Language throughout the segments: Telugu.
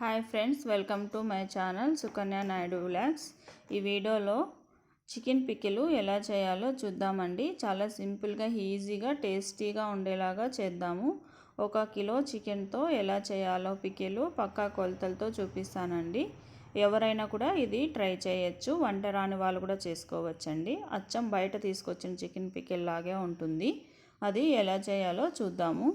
Hi friends welcome to my channel Sukanya Naidu vlogs. ఈ వీడియోలో చికెన్ పికిలు ఎలా చేయాలో చూద్దామండి. చాలా సింపుల్గా ఈజీగా టేస్టీగా ఉండేలాగా చేద్దాము. ఒక కిలో చికెన్తో ఎలా చేయాలో పికిలు పక్కా కొలతలతో చూపిస్తానండి. ఎవరైనా కూడా ఇది ట్రై చేయొచ్చు. వంట రాని వాళ్ళు కూడా చేసుకోవచ్చండి. అచ్చం బయట తీసుకొచ్చిన చికెన్ పికిల్ లాగే ఉంటుంది. అది ఎలా చేయాలో చూద్దాము.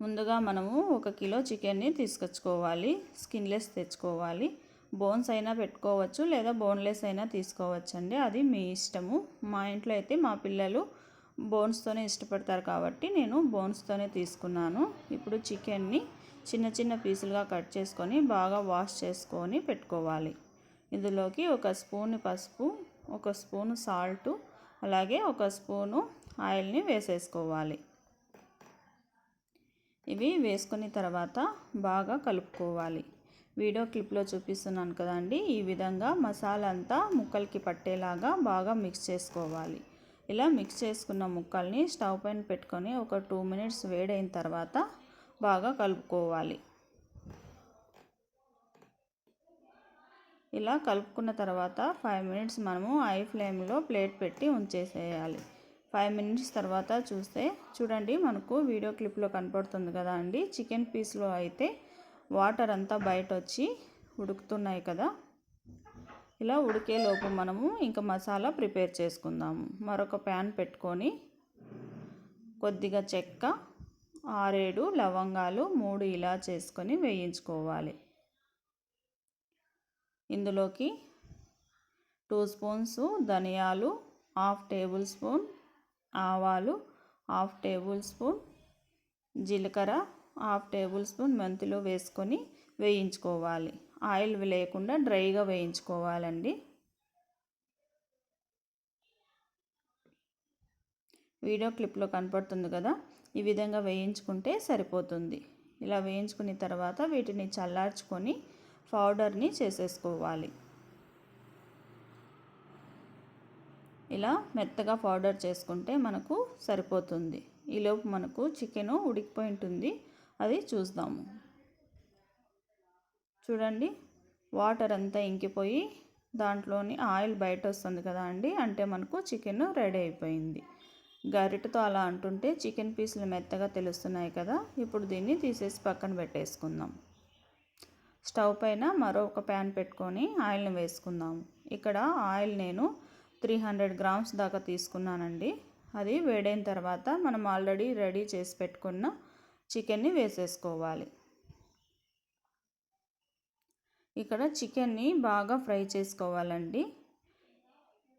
ముందుగా మనము ఒక కిలో చికెన్ని తీసుకొచ్చుకోవాలి. స్కిన్లెస్ తెచ్చుకోవాలి. బోన్స్ అయినా పెట్టుకోవచ్చు లేదా బోన్లెస్ అయినా తీసుకోవచ్చండి. అది మీ ఇష్టము. మా ఇంట్లో అయితే మా పిల్లలు బోన్స్తోనే ఇష్టపడతారు కాబట్టి నేను బోన్స్తోనే తీసుకున్నాను. ఇప్పుడు చికెన్ని చిన్న చిన్న పీసులుగా కట్ చేసుకొని బాగా వాష్ చేసుకొని పెట్టుకోవాలి. ఇందులోకి ఒక స్పూన్ పసుపు ఒక స్పూను సాల్టు అలాగే ఒక స్పూను ఆయిల్ని వేసేసుకోవాలి. ఇవి వేసుకున్న తర్వాత బాగా కలుపుకోవాలి. వీడియో క్లిప్లో చూపిస్తున్నాను కదండి. ఈ విధంగా మసాలా అంతా ముక్కలకి పట్టేలాగా బాగా మిక్స్ చేసుకోవాలి. ఇలా మిక్స్ చేసుకున్న ముక్కల్ని స్టవ్ పైన పెట్టుకొని ఒక టూ మినిట్స్ వేడైన తర్వాత బాగా కలుపుకోవాలి. ఇలా కలుపుకున్న తర్వాత ఫైవ్ మినిట్స్ మనము ఐ ఫ్లేమ్లో ప్లేట్ పెట్టి ఉంచేసేయాలి. ఫైవ్ మినిట్స్ తర్వాత చూస్తే చూడండి మనకు వీడియో క్లిప్లో కనపడుతుంది కదా అండి. చికెన్ పీస్లో అయితే వాటర్ అంతా బయట వచ్చి ఉడుకుతున్నాయి కదా. ఇలా ఉడికే లోపు మనము ఇంకా మసాలా ప్రిపేర్ చేసుకుందాము. మరొక ప్యాన్ పెట్టుకొని కొద్దిగా చెక్క ఆరేడు లవంగాలు మూడు ఇలా చేసుకొని వేయించుకోవాలి. ఇందులోకి టూ స్పూన్స్ ధనియాలు హాఫ్ టేబుల్ స్పూన్ ఆవాలు హాఫ్ టేబుల్ స్పూన్ జీలకర్ర హాఫ్ టేబుల్ స్పూన్ మెంతులు వేసుకొని వేయించుకోవాలి. ఆయిల్ లేకుండా డ్రైగా వేయించుకోవాలండి. వీడియో క్లిప్లో కనపడుతుంది కదా ఈ విధంగా వేయించుకుంటే సరిపోతుంది. ఇలా వేయించుకున్న తర్వాత వీటిని చల్లార్చుకొని పౌడర్ని చేసేసుకోవాలి. ఇలా మెత్తగా పౌడర్ చేసుకుంటే మనకు సరిపోతుంది. ఈలోపు మనకు చికెను ఉడికిపోయి ఉంటుంది అది చూద్దాము. చూడండి వాటర్ అంతా ఇంకిపోయి దాంట్లోని ఆయిల్ బయట వస్తుంది కదా అండి? అంటే మనకు చికెన్ రెడీ అయిపోయింది. గరిటతో అలా అంటుంటే చికెన్ పీసులు మెత్తగా తెలుస్తున్నాయి కదా? ఇప్పుడు దీన్ని తీసేసి పక్కన పెట్టేసుకుందాం. స్టవ్ పైన మరొక ప్యాన్ పెట్టుకొని ఆయిల్ని వేసుకుందాము ఇక్కడ ఆయిల్ నేను త్రీ హండ్రెడ్ గ్రామ్స్ దాకా తీసుకున్నానండి. అది వేడైన తర్వాత మనం ఆల్రెడీ రెడీ చేసి పెట్టుకున్న చికెన్ని వేసేసుకోవాలి. ఇక్కడ చికెన్ని బాగా ఫ్రై చేసుకోవాలండి.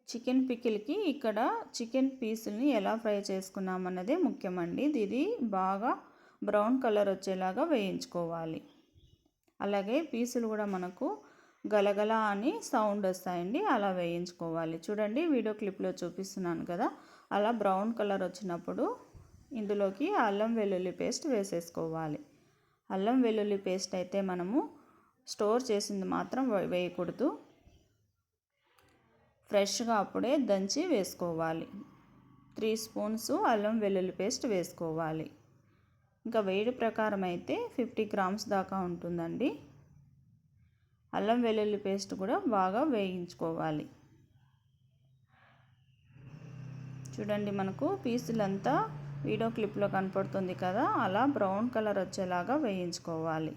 చికెన్ పికిల్కి ఇక్కడ చికెన్ పీసుల్ని ఎలా ఫ్రై చేసుకున్నామన్నదే ముఖ్యమండి. ఇది బాగా బ్రౌన్ కలర్ వచ్చేలాగా వేయించుకోవాలి. అలాగే పీసులు కూడా మనకు గలగల అని సౌండ్ వస్తాయండి. అలా వేయించుకోవాలి. చూడండి వీడియో క్లిప్లో చూపిస్తున్నాను కదా. అలా బ్రౌన్ కలర్ వచ్చినప్పుడు ఇందులోకి అల్లం వెల్లుల్లి పేస్ట్ వేసేసుకోవాలి. అల్లం వెల్లుల్లి పేస్ట్ అయితే మనము స్టోర్ చేసింది మాత్రం వేయకూడదు. ఫ్రెష్గా అప్పుడే దంచి వేసుకోవాలి. త్రీ స్పూన్స్ అల్లం వెల్లుల్లి పేస్ట్ వేసుకోవాలి. ఇంకా వేడి ప్రకారం అయితే ఫిఫ్టీ గ్రామ్స్ దాకా ఉంటుందండి. అల్లం వెల్లుల్లి పేస్ట్ కూడా బాగా వేయించుకోవాలి. చూడండి మనకు పీసులంతా వీడియో క్లిప్లో కనపడుతుంది కదా అలా బ్రౌన్ కలర్ వచ్చేలాగా వేయించుకోవాలి.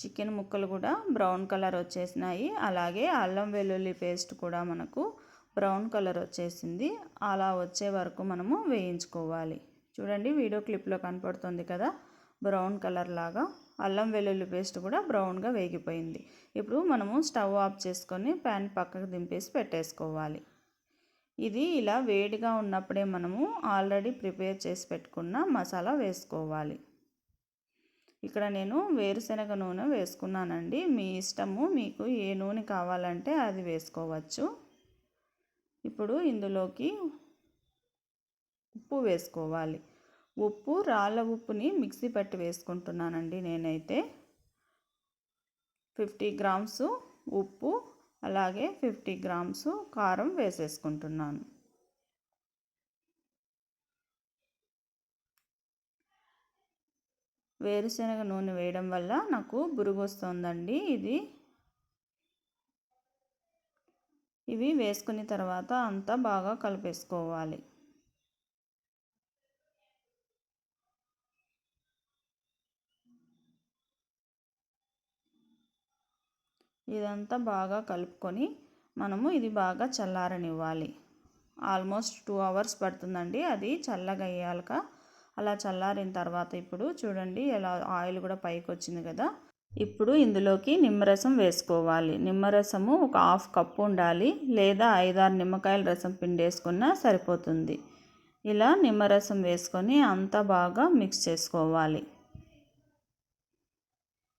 చికెన్ ముక్కలు కూడా బ్రౌన్ కలర్ వచ్చేసినాయి. అలాగే అల్లం వెల్లుల్లి పేస్ట్ కూడా మనకు బ్రౌన్ కలర్ వచ్చేసింది. అలా వచ్చే వరకు మనము వేయించుకోవాలి. చూడండి వీడియో క్లిప్లో కనపడుతుంది కదా బ్రౌన్ కలర్ లాగా అల్లం వెల్లుల్లి పేస్ట్ కూడా బ్రౌన్గా వేగిపోయింది. ఇప్పుడు మనము స్టవ్ ఆఫ్ చేసుకొని ప్యాన్ పక్కకు దింపేసి పెట్టేసుకోవాలి. ఇది ఇలా వేడిగా ఉన్నప్పుడే మనము ఆల్రెడీ ప్రిపేర్ చేసి పెట్టుకున్న మసాలా వేసుకోవాలి. ఇక్కడ నేను వేరుశనగ నూనె వేసుకున్నానండి. మీ ఇష్టము మీకు ఏ నూనె కావాలంటే అది వేసుకోవచ్చు. ఇప్పుడు ఇందులోకి ఉప్పు వేసుకోవాలి. ఉప్పు రాళ్ళ ఉప్పుని మిక్సీ పట్టి వేసుకుంటున్నానండి నేనైతే. ఫిఫ్టీ గ్రామ్స్ ఉప్పు అలాగే ఫిఫ్టీ గ్రామ్స్ కారం వేసేసుకుంటున్నాను. వేరుశనగ నూనె వేయడం వల్ల నాకు బురుగు వస్తుందండి ఇది. ఇవి వేసుకున్న తర్వాత అంతా బాగా కలిపేసుకోవాలి. ఇదంతా బాగా కలుపుకొని మనము ఇది బాగా చల్లారనివ్వాలి. ఆల్మోస్ట్ టూ అవర్స్ పడుతుందండి. అది చల్లగా అయ్యాక అలా చల్లారిన తర్వాత ఇప్పుడు చూడండి ఎలా ఆయిల్ కూడా పైకి వచ్చింది కదా. ఇప్పుడు ఇందులోకి నిమ్మరసం వేసుకోవాలి. నిమ్మరసము ఒక హాఫ్ కప్పు ఉండాలి. లేదా ఐదారు నిమ్మకాయల రసం పిండేసుకున్నా సరిపోతుంది. ఇలా నిమ్మరసం వేసుకొని అంతా బాగా మిక్స్ చేసుకోవాలి.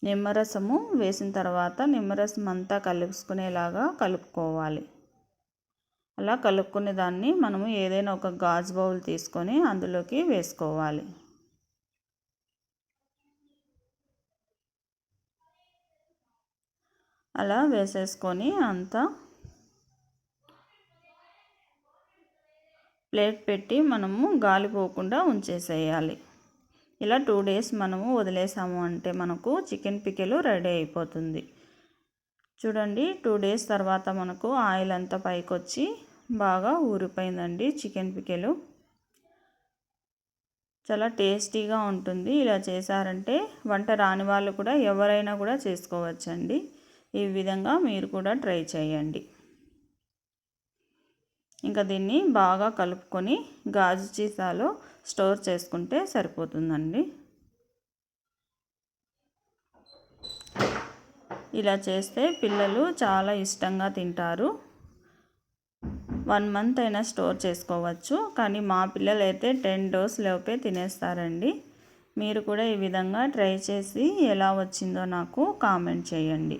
నిమ్మరసము వేసిన తర్వాత నిమ్మరసం అంతా కలుపుకునేలాగా కలుపుకోవాలి. అలా కలుపుకునే దాన్ని మనము ఏదైనా ఒక గాజు బౌల్ తీసుకొని అందులోకి వేసుకోవాలి. అలా వేసేసుకొని అంతా ప్లేట్ పెట్టి మనము గాలిపోకుండా ఉంచేసేయాలి. ఇలా టూ డేస్ మనము వదిలేసాము అంటే మనకు చికెన్ పికెలు రెడీ అయిపోతుంది. చూడండి టూ డేస్ తర్వాత మనకు ఆయిల్ అంతా పైకి వచ్చి బాగా ఊరిపోయిందండి చికెన్ పికెలు. చాలా టేస్టీగా ఉంటుంది. ఇలా చేశారంటే వంట రాని వాళ్ళు కూడా ఎవరైనా కూడా చేసుకోవచ్చండి. ఈ విధంగా మీరు కూడా ట్రై చేయండి. ఇంకా దీన్ని బాగా కలుపుకొని గాజు చీసాలో స్టోర్ చేసుకుంటే సరిపోతుందండి. ఇలా చేస్తే పిల్లలు చాలా ఇష్టంగా తింటారు. వన్ మంత్ అయినా స్టోర్ చేసుకోవచ్చు. కానీ మా పిల్లలు అయితే టెన్ డోస్ లోపే తినేస్తారండి. మీరు కూడా ఈ విధంగా ట్రై చేసి ఎలా వచ్చిందో నాకు కామెంట్ చేయండి.